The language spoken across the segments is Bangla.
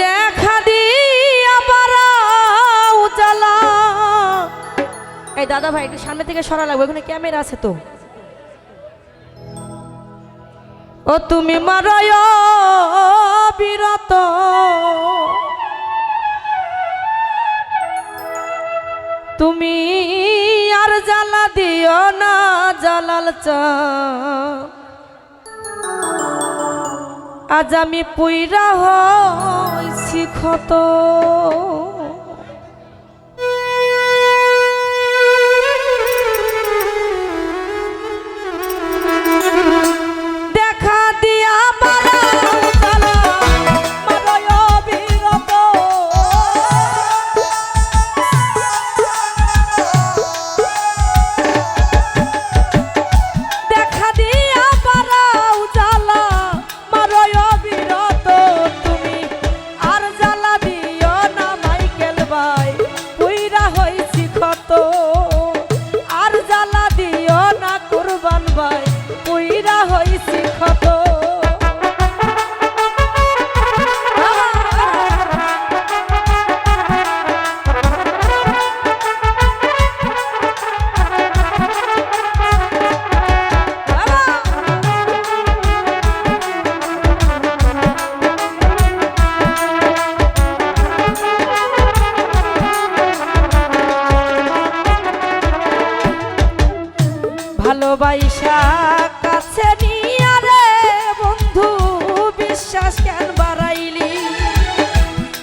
দেখা দিয়া জ্বালা এই দাদা ভাই, একটু সামনে থেকে সরা লাগবে, ওখানে ক্যামেরা আছে তো। ও তুমি মারায় বিরত। তুমি আর জ্বালা দিও না, জ্বালাল চা। আজ আমি পুইরা হয় শিখত হইছি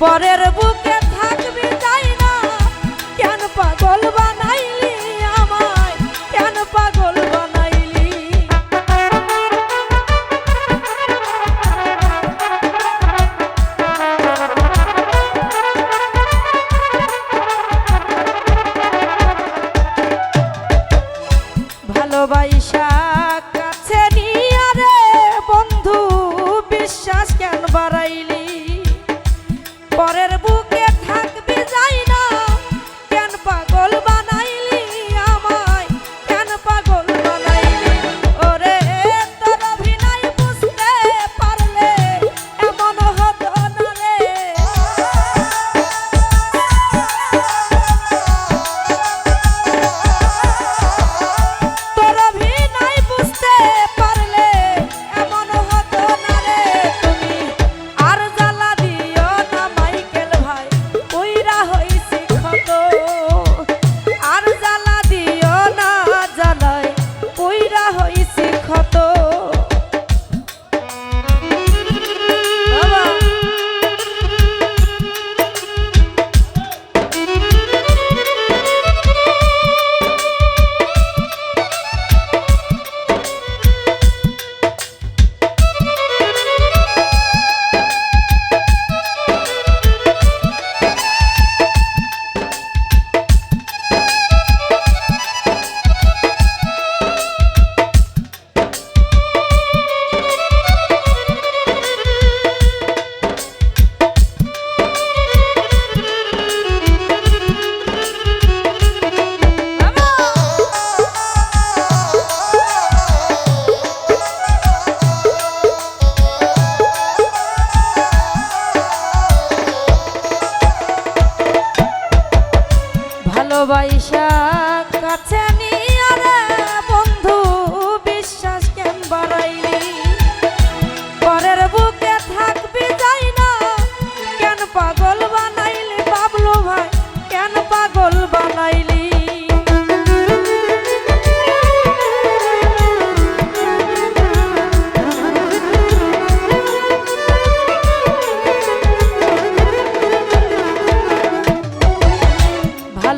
পরের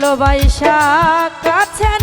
ভালোবাসা কাছে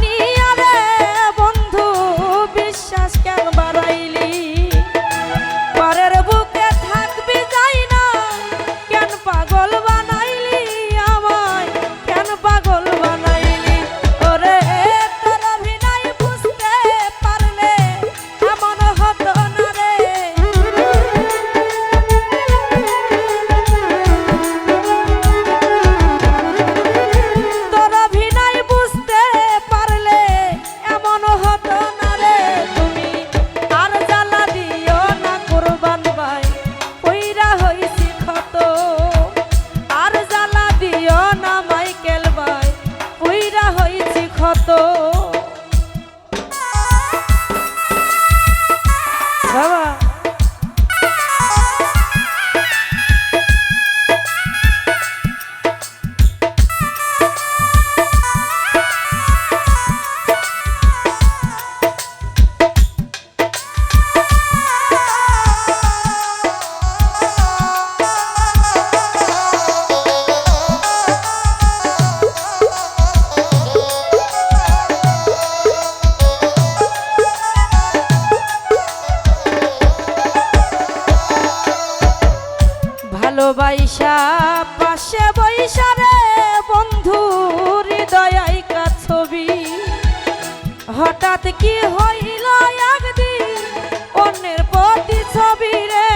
মতো হঠাৎ কি হইল একদিন? অন্যের প্রতি ছবি রে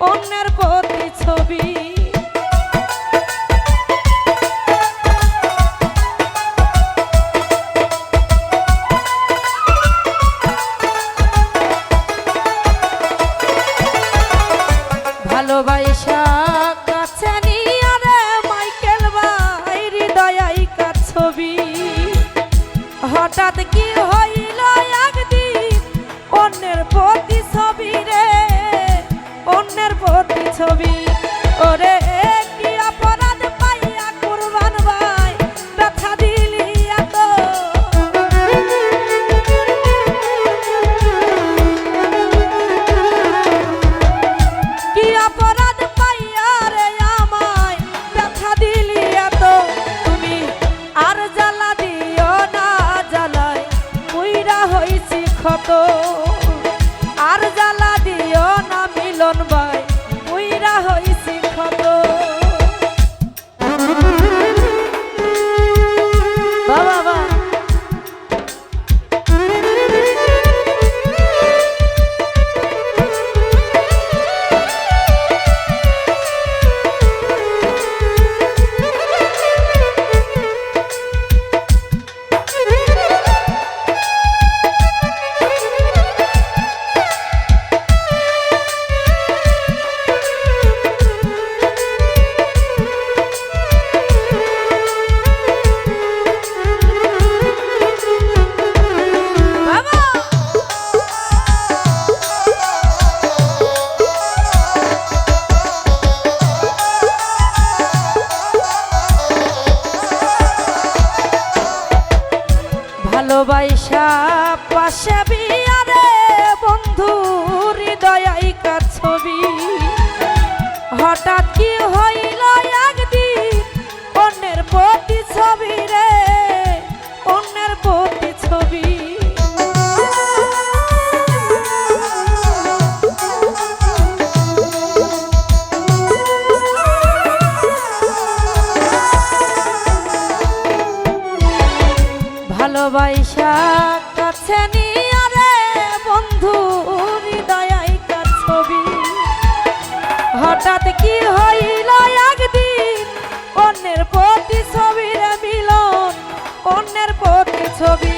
অন্যের প্রতি ছবি ভালোবাসা ভালোবাসা পাশে বিয়ারে বন্ধু হৃদয় ছবি? হঠাৎ কি হয় Toby.